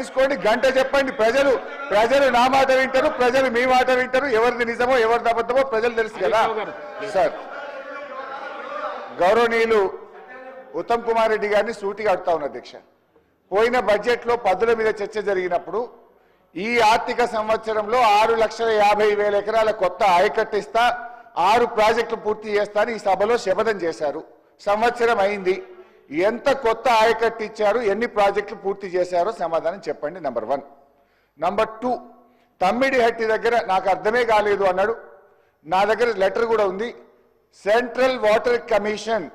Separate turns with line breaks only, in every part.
తీసుకోండి గంట చెప్పండి. ప్రజలు ప్రజలు నా మాట వింటారు ప్రజలు మీ మాట వింటారు. ఎవరిది నిజమో ఎవరిది అబద్ధమో ప్రజలు తెలుసు కదా. సార్ గౌరవనీయులు ఉత్తమ్ కుమార్ రెడ్డి గారిని సూటిగా అడుగుతా ఉన్నా అధ్యక్ష పోయిన బడ్జెట్లో పద్దుల మీద చర్చ జరిగినప్పుడు ఈ ఆర్థిక సంవత్సరంలో ఆరు లక్షల యాభై వేల ఎకరాల కొత్త ఆయకట్టు ఇస్తా ఆరు ప్రాజెక్టులు పూర్తి చేస్తా ఈ సభలో శపథం చేశారు. సంవత్సరం అయింది. ఎంత కొత్త ఆయకట్టు ఇచ్చారు ఎన్ని ప్రాజెక్టులు పూర్తి చేశారో సమాధానం చెప్పండి number one number two Tummidihatti దగ్గర నాకు అర్థమే కాలేదు అన్నాడు. నా దగ్గర లెటర్ కూడా ఉంది. సెంట్రల్ వాటర్ కమిషన్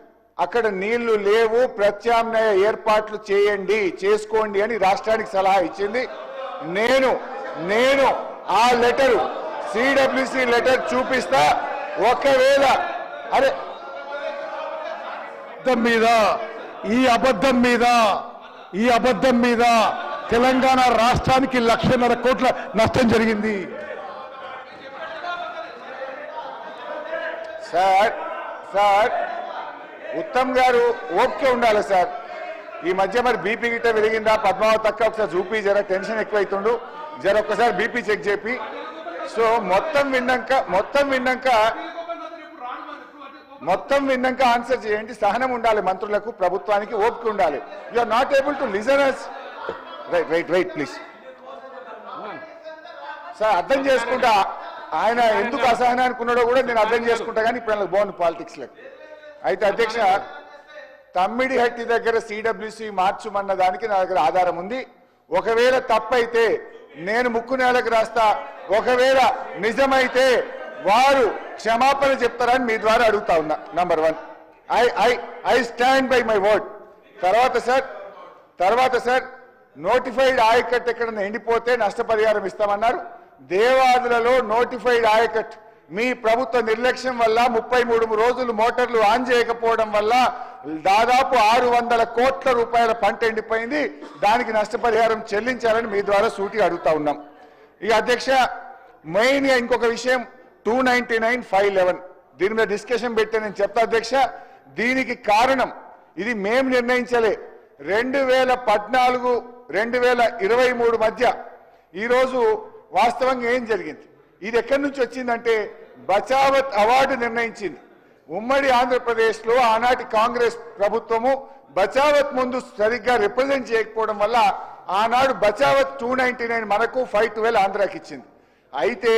అక్కడ నీళ్ళు లేవు ప్రత్యామ్నాయ ఏర్పాట్లు చేయండి చేసుకోండి అని రాష్ట్రానికి సలహా ఇచ్చింది. నేను నేను ఆ లెటరు సిడబ్ల్యూసి లెటర్ చూపిస్తా. ఒకవేళ అరే
మీద ఈ అబద్ధం మీద ఈ అబద్ధం మీద తెలంగాణ రాష్ట్రానికి లక్షన్నర కోట్ల నష్టం జరిగింది.
సార్ సార్ ఉత్తమ్ గారు ఓకే ఉండాలి సార్. ఈ మధ్య మరి బీపీ గిట్ట పెరిగిందా? పద్మావతి తక్క ఒకసారి చూపి జర టెన్షన్ ఎక్కువైతుండు. జర ఒక్కసారి బీపీ చెక్ చేపి. సో మొత్తం విన్నాక మొత్తం విన్నాక మొత్తం విన్నాక ఆన్సర్ చేయండి. సహనం ఉండాలి మంత్రులకు ప్రభుత్వానికి ఓపిక ఉండాలి. You are not able to listeners right right right please sir అర్థం చేసుకుంటా. ఆయన ఎందుకు అసహనానికి ఉన్నాడో కూడా నేను అర్థం చేసుకుంటా కానీ ఇప్పుడు బాగుంది పాలిటిక్స్లకు అయితే అధ్యక్ష తమ్మిడి హట్టి దగ్గర సిడబ్ల్యూసి మార్చుమన్న దానికి నా దగ్గర ఆధారం ఉంది. ఒకవేళ తప్పైతే నేను ముక్కు నేలకు రాస్తా. ఒకవేళ నిజమైతే వారు క్షమాపణ చెప్తారని మీ ద్వారా అడుగుతా ఉన్నా. Number one I I I stand by my word తర్వాత సార్ తర్వాత సార్ నోటిఫైడ్ ఆయకట్ ఎక్కడ ఎండిపోతే నష్టపరిహారం ఇస్తామన్నారు. దేవాదులలో నోటిఫైడ్ ఆయకట్ మీ ప్రభుత్వ నిర్లక్ష్యం వల్ల ముప్పై మూడు రోజులు మోటార్లు ఆన్ చేయకపోవడం వల్ల దాదాపు ఆరు వందల కోట్ల రూపాయల పంట ఎండిపోయింది. దానికి నష్టపరిహారం చెల్లించాలని మీ ద్వారా సూటిగా అడుగుతా ఉన్నాం. ఈ అధ్యక్ష మెయిన్గా ఇంకొక విషయం two ninety nine five eleven దీని మీద డిస్కషన్ పెట్టే నేను చెప్తా అధ్యక్ష. దీనికి కారణం ఇది మేము నిర్ణయించలే. రెండు వేల పద్నాలుగు రెండు వేల ఇరవై మూడు మధ్య ఈరోజు వాస్తవంగా ఏం జరిగింది? ఇది ఎక్కడి నుంచి వచ్చిందంటే బచావత్ అవార్డు నిర్ణయించింది. ఉమ్మడి ఆంధ్రప్రదేశ్లో ఆనాటి కాంగ్రెస్ ప్రభుత్వము బచావత్ ముందు సరిగ్గా రిప్రజెంట్ చేయకపోవడం వల్ల ఆనాడు బచావత్ టూ మనకు ఫైవ్ ట్వెల్వ్ ఆంధ్రాకి ఇచ్చింది. అయితే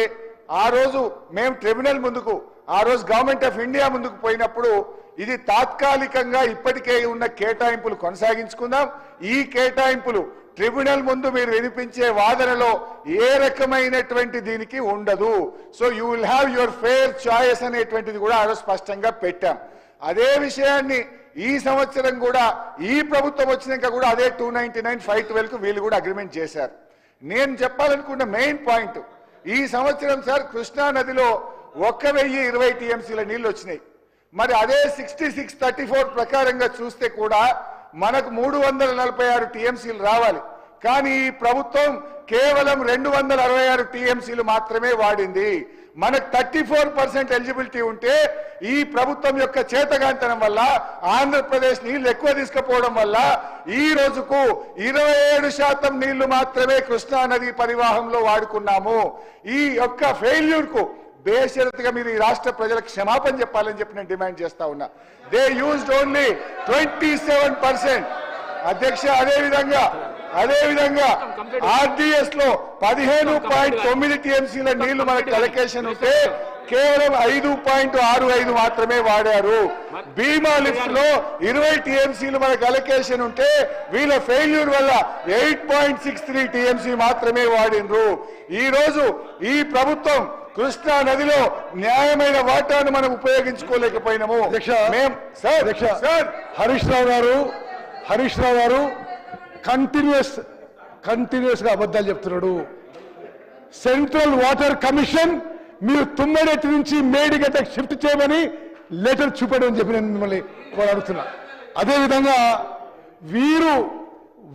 ఆ రోజు మేము ట్రిబ్యునల్ ముందుకు ఆ రోజు గవర్నమెంట్ ఆఫ్ ఇండియా ముందుకు పోయినప్పుడు ఇది తాత్కాలికంగా ఇప్పటికే ఉన్న కేటాయింపులు కొనసాగించుకుందాం. ఈ కేటాయింపులు ట్రిబ్యునల్ ముందు మీరు వినిపించే వాదనలో ఏ రకమైనటువంటి దీనికి ఉండదు. So you will have your fair choice అనేటువంటిది కూడా ఆ రోజు స్పష్టంగా పెట్టాం. అదే విషయాన్ని ఈ సంవత్సరం కూడా ఈ ప్రభుత్వం వచ్చినాక కూడా అదే టూ నైన్టీ నైన్ ఫైవ్ ట్వెల్వ్కు వీళ్ళు కూడా అగ్రిమెంట్ చేశారు. నేను చెప్పాలనుకున్న మెయిన్ పాయింట్ ఈ సంవత్సరం సార్ కృష్ణా నదిలో ఒక్క వెయ్యి ఇరవై టీఎంసీల నీళ్ళు వచ్చినాయి. మరి అదే సిక్స్టీ సిక్స్ థర్టీ ఫోర్ ప్రకారంగా చూస్తే కూడా మనకు మూడు వందల నలభై ఆరు టీఎంసీలు రావాలి. కానీ ఈ ప్రభుత్వం కేవలం రెండు వందల అరవై ఆరు టీఎంసీలు మాత్రమే వాడింది. మనకు థర్టీ ఫోర్ పర్సెంట్ ఎలిజిబిలిటీ ఉంటే ఈ ప్రభుత్వం యొక్క చేతగాంతనం వల్ల ఆంధ్రప్రదేశ్ నీళ్ళు ఎక్కువ తీసుకుపోవడం వల్ల ఈ రోజుకు ఇరవై ఏడు శాతం నీళ్ళు మాత్రమే కృష్ణా నది పరివాహంలో వాడుకున్నాము. ఈ యొక్క ఫెయిల్యూర్కు బేషరతుగా మీరు ఈ రాష్ట్ర ప్రజలకు క్షమాపణ చెప్పాలని చెప్పి నేను డిమాండ్ చేస్తా ఉన్నా. They used only twenty seven percent అధ్యక్ష అదేవిధంగా విధంగా అదే విధంగా ఆర్డిఎస్లో పదిహేను పాయింట్ తొమ్మిది టీఎంసీల నీళ్ళు మనకు అలొకేషన్ ఉంటే కేవలం ఐదు పాయింట్ ఆరు ఐదు మాత్రమే వాడారు. బీమా లిఫ్ట్లో ఇరవై టీఎంసీలు మనకు అలొకేషన్ ఉంటే వీళ్ళ ఫెయిల్యూర్ వల్ల eight point six three TMC మాత్రమే వాడినరు ఈ రోజు ఈ ప్రభుత్వం కృష్ణా నదిలో న్యాయమైన వాటాను మనం ఉపయోగించుకోలేకపోయినాము.
హరీష్ రావు గారు హరీష్ రావు గారు కంటిన్యూస్ కంటిన్యూస్గా అబద్ధాలు చెప్తున్నాడు. సెంట్రల్ వాటర్ కమిషన్ మీరు తుమ్మెడెట్టి నుంచి మేడిగడ్డకు షిఫ్ట్ చేయమని లెటర్ చూపడం చెప్పి నేను మిమ్మల్ని కూడా అదేవిధంగా వీరు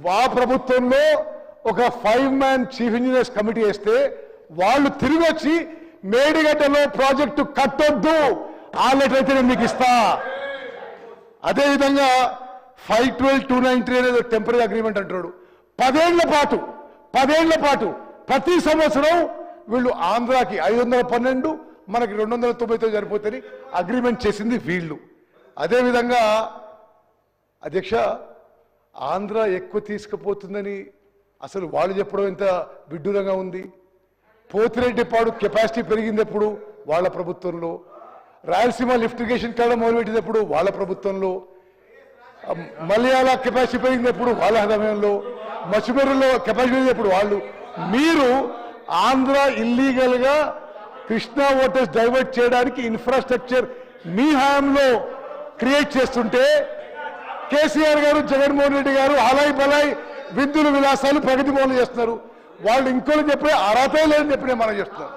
వా ప్రభుత్వంలో ఒక five man chief engineers committee వేస్తే వాళ్ళు తిరిగి వచ్చి మేడిగడ్డలో ప్రాజెక్టు కట్టొద్దు ఆ లెటర్ అయితే నేను మీకు ఇస్తా. అదేవిధంగా ఫైవ్ ట్వెల్వ్ టూ నైన్టీ అనేది టెంపరీ అగ్రిమెంట్ అంటాడు పదేళ్ళ పాటు పదేళ్ళ పాటు ప్రతి సంవత్సరం వీళ్ళు ఆంధ్రాకి ఐదు వందల పన్నెండు మనకి రెండు వందల తొంభైతో సరిపోతుంది అగ్రిమెంట్ చేసింది వీళ్ళు. అదేవిధంగా అధ్యక్ష ఆంధ్ర ఎక్కువ తీసుకుపోతుందని అసలు వాళ్ళు చెప్పడం ఎంత విడ్డూరంగా ఉంది. పోతిరెడ్డిపాడు కెపాసిటీ పెరిగింది ఎప్పుడు వాళ్ళ ప్రభుత్వంలో. రాయలసీమ లిఫ్టిగేషన్ కాడ మొదలుపెట్టినప్పుడు వాళ్ళ ప్రభుత్వంలో. మలయాళ కెపాసిటీ పెరిగింది ఎప్పుడు వాళ్ళ సమయంలో మచిమేరులో కెపాసిటీ పెరిగింది ఎప్పుడు వాళ్ళు మీరు ఆంధ్ర ఇల్లీగల్గా కృష్ణా ఓటర్స్ డైవర్ట్ చేయడానికి ఇన్ఫ్రాస్ట్రక్చర్ మీ హయాంలో క్రియేట్ చేస్తుంటే కేసీఆర్ గారు జగన్మోహన్ రెడ్డి గారు హలాయి బలాయి విద్యుల విలాసాలు ప్రగతి భవన్లు చేస్తున్నారు. వాళ్ళు ఇంకోటి చెప్పే అర్హత లేదని చెప్పిన మనం చేస్తున్నారు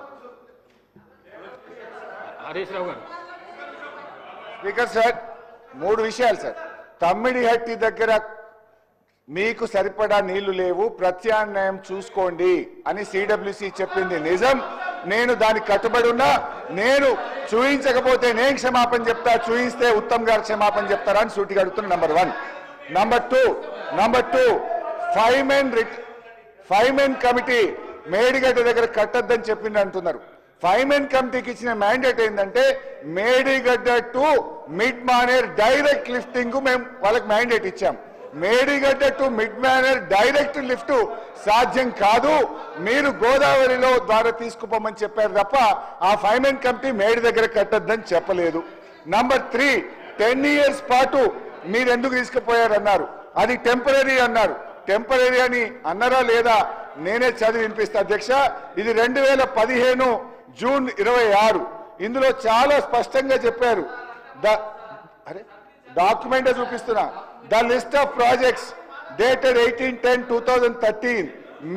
హరీష్ రావు గారు.
స్పీకర్ సార్ మూడు విషయాలు సార్. తమ్మిడిహట్టి దగ్గర మీకు సరిపడా నీళ్ళు లేవు ప్రత్యామ్నాయం చూసుకోండి అని సిడబ్ల్యూసి చెప్పింది. నిజం నేను దానికి కట్టుబడి ఉన్నా నేను చూయించకపోతే నేను క్షమాపణ చెప్తా చూయిస్తే ఉత్తమ్ గారు క్షమాపణ చెప్తారా అని సూటిగా అడుగుతున్నా. Number one number two number two five men writ five men committee Medigadda దగ్గర కట్టద్దని చెప్పింది అంటున్నారు ఫైమెన్ కమిటీకి ఇచ్చిన మ్యాండేట్ ఏంటంటే Medigadda to mid Manair direct lifting మేము వాళ్ళకి మ్యాండేట్ ఇచ్చాం. Medigadda to mid Manair direct lift సాధ్యం కాదు. మీరు గోదావరిలో ద్వారా తీసుకుపోమని చెప్పారు తప్ప ఆ ఫైమెన్ కమిటీ మేడి దగ్గర కట్టద్దని చెప్పలేదు. నంబర్ త్రీ టెన్ ఇయర్స్ పాటు మీరు ఎందుకు తీసుకుపోయారన్నారు? అది టెంపరీ అన్నారు. టెంపరీ అని అన్నారా లేదా? నేనే చదివి వినిపిస్తా అధ్యక్ష. ఇది రెండు వేల పదిహేను జూన్ ఇరవై ఆరు. ఇందులో చాలా స్పష్టంగా చెప్పారు. అరే డాక్యుమెంట్ చూపిస్తున్నా. The list of projects dated eighteen ten two thousand thirteen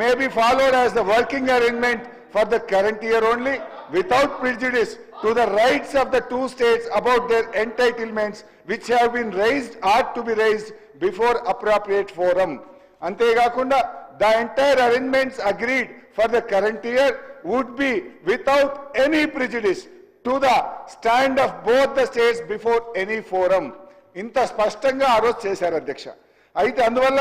may be followed as the working arrangement for the current year only without prejudice to the rights of the two states about their entitlements which have been raised or to be raised before appropriate forum. అంతేకాకుండా the entire arrangements agreed for the current year would be without any prejudice to the stand of both the states before any forum. ఇంత స్పష్టంగా ఆ రోజు చేశారు అధ్యక్ష. అయితే అందువల్ల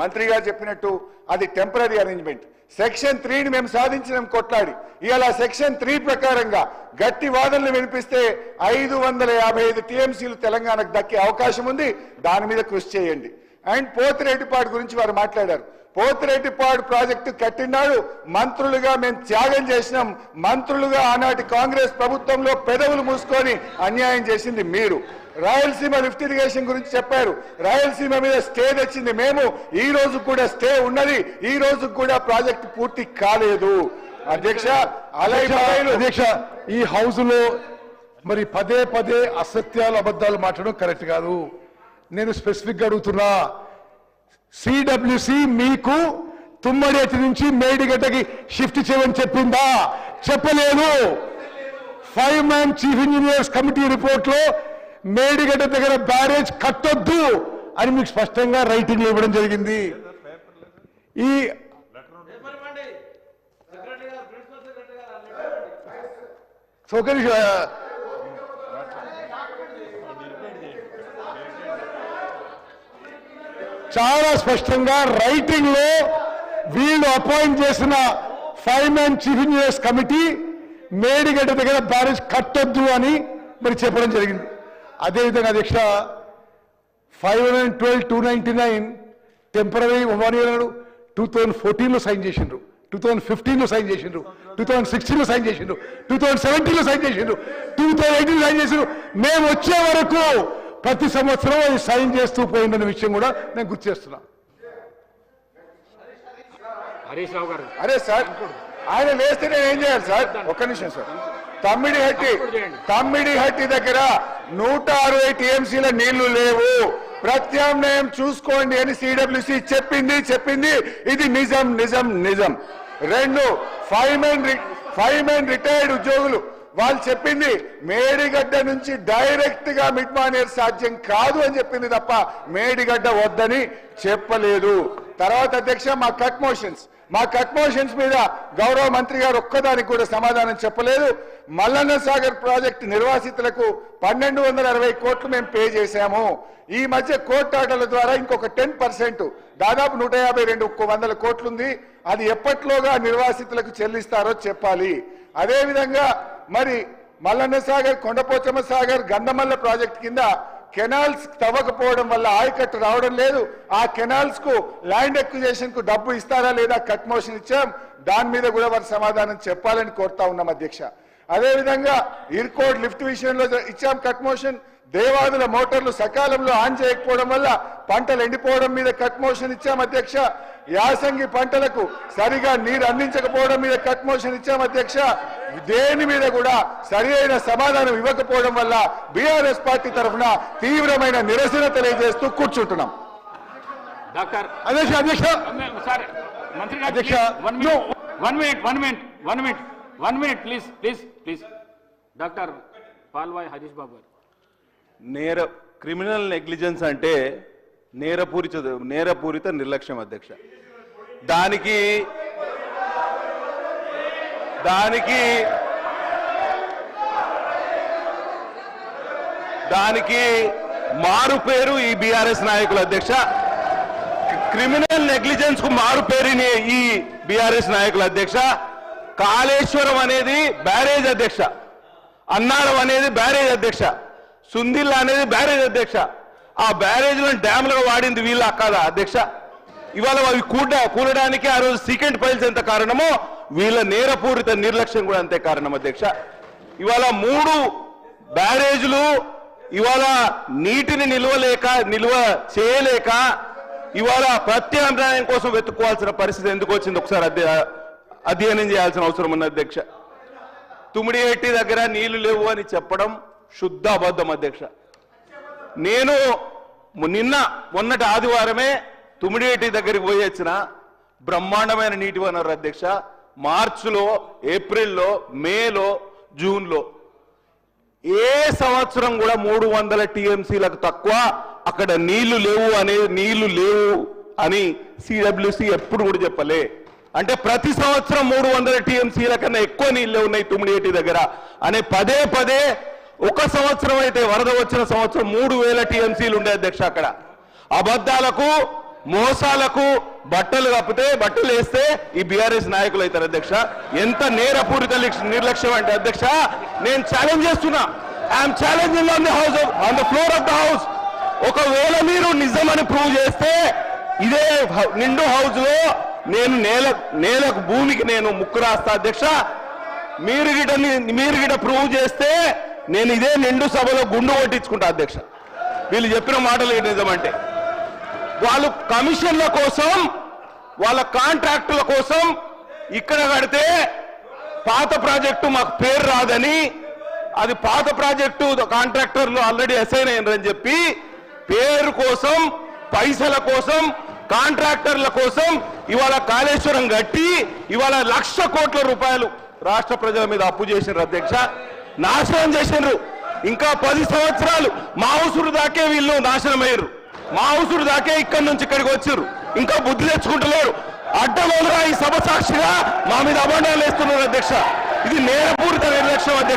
మంత్రి గారు చెప్పినట్టు అది టెంపరీ అరేంజ్మెంట్ సెక్షన్ త్రీని మేము సాధించినాం కొట్లాడి. ఇవాళ సెక్షన్ త్రీ ప్రకారంగా గట్టి వాదనలు వినిపిస్తే ఐదు వందల యాభై ఐదు టీఎంసీలు తెలంగాణకు దక్కే అవకాశం ఉంది. దాని మీద కృషి చేయండి. అండ్ పోతిరెడ్డిపాటి గురించి వారు మాట్లాడారు. పోతిరెడ్డిపాడు ప్రాజెక్టు కట్టినాడు. మంత్రులుగా మేము త్యాగం చేసినాం. మంత్రులుగా ఆనాటి కాంగ్రెస్ ప్రభుత్వంలో పెదవులు మూసుకొని అన్యాయం చేసింది మీరు. రాయలసీమ లిఫ్ట్ ఇరిగేషన్ గురించి చెప్పారు. రాయలసీమ మీద స్టే తెచ్చింది మేము. ఈ రోజు కూడా స్టే ఉన్నది. ఈ రోజు కూడా ప్రాజెక్టు పూర్తి కాలేదు. అధ్యక్ష
అధ్యక్ష ఈ హౌస్లో మరి పదే పదే అసత్యాలు అబద్ధాలు మాట్లాడడం కరెక్ట్ కాదు. నేను స్పెసిఫిక్గా అడుగుతున్నా. సిడబ్ల్యూసి మీకు తుమ్మడేటి నుంచి మేడిగడ్డకి షిఫ్ట్ చేయమని చెప్పిందా? చెప్పలేదు. Five man chief engineers committee రిపోర్ట్లో మేడిగడ్డ దగ్గర బ్యారేజ్ కట్టొద్దు అని మీకు స్పష్టంగా రైటింగ్ ఇవ్వడం జరిగింది. ఈ సౌకర్య చాలా స్పష్టంగా రైటింగ్లో వీళ్ళు అపాయింట్ చేసిన five man chief engineers committee Medigadda దగ్గర బ్యారేజ్ కట్టొద్దు అని మరి చెప్పడం జరిగింది. అదేవిధంగా అధ్యక్ష five hundred twelve two ninety nine temporary one year two thousand ఫోర్టీన్లో సైన్ చేసిండ్రు. టూ థౌజండ్ ఫిఫ్టీన్లో సైన్ చేసిండ్రు. టూ థౌజండ్ సిక్స్టీన్లో సైన్ చేసిండ్రు. టూ థౌజండ్ సెవెంటీన్లో సైన్ చేసిండ్రు. టూ థౌజండ్ ఎయిటీన్ సైన్ చేసిండ్రు. మేము వచ్చే వరకు ప్రతి సంవత్సరం అది సైన్ చేస్తూ పోయిందనే విషయం కూడా నేను గుర్తు చేస్తున్నా.
హరీష్ రావు గారు.
అరే సార్ ఆయన లేస్తే నేను ఏం చేయాలి సార్? ఒక్క నిమిషం సార్. తమ్మిడి హట్టి తమ్మిడి హట్టి దగ్గర నూట అరవై టీఎంసీల నీళ్ళు లేవు. ప్రత్యామ్నాయం చూసుకోండి అని సిడబ్ల్యూసి చెప్పింది చెప్పింది. ఇది నిజం నిజం నిజం. రెండు five men five men retired ఉద్యోగులు వాళ్ళు చెప్పింది మేడిగడ్డ నుంచి డైరెక్ట్గా మిడ్ మానేర్ సాధ్యం కాదు అని చెప్పింది తప్ప మేడిగడ్డ వద్దని చెప్పలేదు. తర్వాత అధ్యక్ష మా కట్ మోషన్స్ మా కట్ మోషన్స్ మీద గౌరవ మంత్రి గారు ఒక్కదానికి కూడా సమాధానం చెప్పలేదు. మల్లన్న సాగర్ ప్రాజెక్టు నిర్వాసితులకు పన్నెండు వందల అరవై కోట్లు మేము పే చేశాము. ఈ మధ్య కోర్టు ఆటల ద్వారా ఇంకొక టెన్ పర్సెంట్ దాదాపు నూట యాభై రెండు వందల కోట్లుంది. అది ఎప్పట్లోగా నిర్వాసితులకు చెల్లిస్తారో చెప్పాలి. అదేవిధంగా మరి మల్లన్న సాగర్ కొండపోచమ్మ సాగర్ గంధమల్ల ప్రాజెక్ట్ కింద కెనాల్స్ తవ్వకపోవడం వల్ల ఆయకట్టు రావడం లేదు. ఆ కెనాల్స్కు ల్యాండ్ ఎక్విజేషన్కు డబ్బు ఇస్తారా లేదా కట్ మోషన్ ఇచ్చాం. దాని మీద కూడా వారు సమాధానం చెప్పాలని కోరుతా ఉన్నాం అధ్యక్ష. అదేవిధంగా ఇర్కోడ్ లిఫ్ట్ విషయంలో ఇచ్చాం కట్ మోషన్. దేవాదుల మోటార్లు సకాలంలో ఆన్ చేయకపోవడం వల్ల పంటలు ఎండిపోవడం మీద కట్ మోషన్ ఇచ్చాం అధ్యక్ష. యాసంగి పంటలకు సరిగా నీరు అందించకపోవడం మీద కట్ మోషన్ ఇచ్చాం అధ్యక్ష. దేని మీద కూడా సరి అయిన సమాధానం ఇవ్వకపోవడం వల్ల బీఆర్ఎస్ పార్టీ తరఫున తీవ్రమైన నిరసన తెలియజేస్తూ కూర్చుంటున్నాం.
అధ్యక్ష అధ్యక్ష. అధ్యక్ష,
one one minute one minute one minute one minute please please please doctor Palvai Harish Babu garu.
నేర క్రిమినల్ నెగ్లిజెన్స్ అంటే నేరపూరిత నేరపూరిత నిర్లక్ష్యం అధ్యక్ష. దానికి దానికి దానికి మారు పేరు ఈ బీఆర్ఎస్ నాయకుల అధ్యక్ష. క్రిమినల్ నెగ్లిజెన్స్కు మారు పేరుని ఈ బీఆర్ఎస్ నాయకుల అధ్యక్ష. కాళేశ్వరం అనేది బ్యారేజ్ అధ్యక్ష. అన్నారం అనేది బ్యారేజ్ అధ్యక్ష. సుందిల్లా అనేది బ్యారేజ్ అధ్యక్ష. ఆ బ్యారేజ్లను డ్యామ్లుగా వాడింది వీళ్ళ కాదా అధ్యక్ష? ఇవాళ అవి కూడ కూడడానికి ఆ రోజు సీకెంట్ ఫైల్స్ ఎంత కారణమో వీళ్ళ నేరపూరిత నిర్లక్ష్యం కూడా అంతే కారణం అధ్యక్ష. ఇవాళ మూడు బ్యారేజ్లు ఇవాళ నీటిని నిల్వలేక నిల్వ చేయలేక ఇవాళ ప్రత్యామ్నాయం కోసం వెతుక్కోవాల్సిన పరిస్థితి ఎందుకు వచ్చింది ఒకసారి అధ్య- అధ్యయనం చేయాల్సిన అవసరం ఉంది అధ్యక్ష. తుమ్మిడి ఎట్టి దగ్గర నీళ్ళు లేవు అని చెప్పడం శుద్ధ అబద్ధం అధ్యక్ష నేను నిన్న మొన్నటి ఆదివారమే తుమిడేటి దగ్గరికి పోయి వచ్చిన బ్రహ్మాండమైన నీటి వనరు అధ్యక్ష మార్చిలో ఏప్రిల్లో మేలో జూన్లో. ఏ సంవత్సరం కూడా మూడు వందల టీఎంసీలకు తక్కువ అక్కడ నీళ్ళు లేవు అనే నీళ్ళు లేవు అని సిడబ్ల్యూసి ఎప్పుడు కూడా చెప్పలే. అంటే ప్రతి సంవత్సరం మూడు వందల టీఎంసీల కన్నా ఎక్కువ నీళ్ళే ఉన్నాయి తుమ్మిడియేటి దగ్గర. అనే పదే పదే ఒక సంవత్సరం అయితే వరద వచ్చిన సంవత్సరం మూడు వేల టీఎంసీలు ఉండే అధ్యక్ష అక్కడ. అబద్ధాలకు మోసాలకు బట్టలు కప్పితే బట్టలు వేస్తే ఈ బీఆర్ఎస్ నాయకులు అవుతారు అధ్యక్ష. ఎంత నేరపూరిత నిర్లక్ష్యం అంటే అధ్యక్ష నేను ఛాలెంజ్ చేస్తున్నా. I'm challenging on the house on the floor of the house ఒకవేళ మీరు నిజమని ప్రూవ్ చేస్తే ఇదే నిండు హౌస్లో నేను నేల నేలకు భూమికి నేను ముక్కు రాస్తా అధ్యక్ష. మీరు గిట మీరు గిట ప్రూవ్ చేస్తే నేను ఇదే నిండు సభలో గుండు కొట్టించుకుంటా అధ్యక్ష. వీళ్ళు చెప్పిన మాటలు ఏంటి నిజమంటే వాళ్ళు కమిషన్ల కోసం వాళ్ళ కాంట్రాక్టుల కోసం ఇక్కడ కడితే పాత ప్రాజెక్టు మాకు పేరు రాదని అది పాత ప్రాజెక్టు కాంట్రాక్టర్లు ఆల్రెడీ అసైన్ అయినారని చెప్పి పేరు కోసం పైసల కోసం కాంట్రాక్టర్ల కోసం ఇవాళ కాళేశ్వరం కట్టి ఇవాళ లక్ష కోట్ల రూపాయలు రాష్ట్ర ప్రజల మీద అప్పు చేసినారు అధ్యక్ష. నాశనం చేసిండ్రు. ఇంకా పది సంవత్సరాలు మా ఉసురు దాకే వీళ్ళు నాశనం అయ్యారు మా ఉసురు దాకే ఇక్కడి నుంచి ఇక్కడికి వచ్చారు ఇంకా బుద్ధి తెచ్చుకుంటలేరు. అడ్డమోలుగా ఈ సభ సాక్షిగా మా మీద అభండాలు వేస్తున్నారు అధ్యక్ష. ఇది నేరపూరిత నిర్లక్ష్యం అధ్యక్ష.